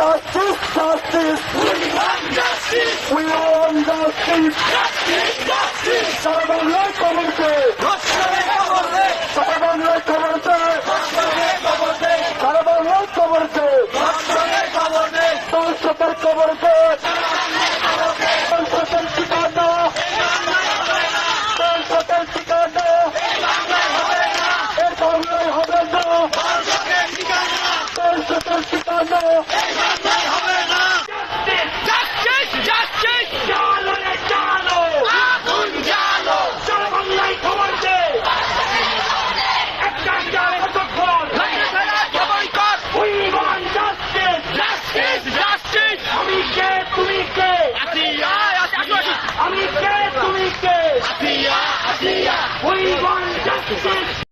Justice, justice. We want justice. সারা বাংলায় খবরকে সারা বাংলায় খবরকে সারা বাংলায় খবরকে সংসদের খবরকে সংসদের কে তুমি কে আসিয়া, আসিয়া! We want justice!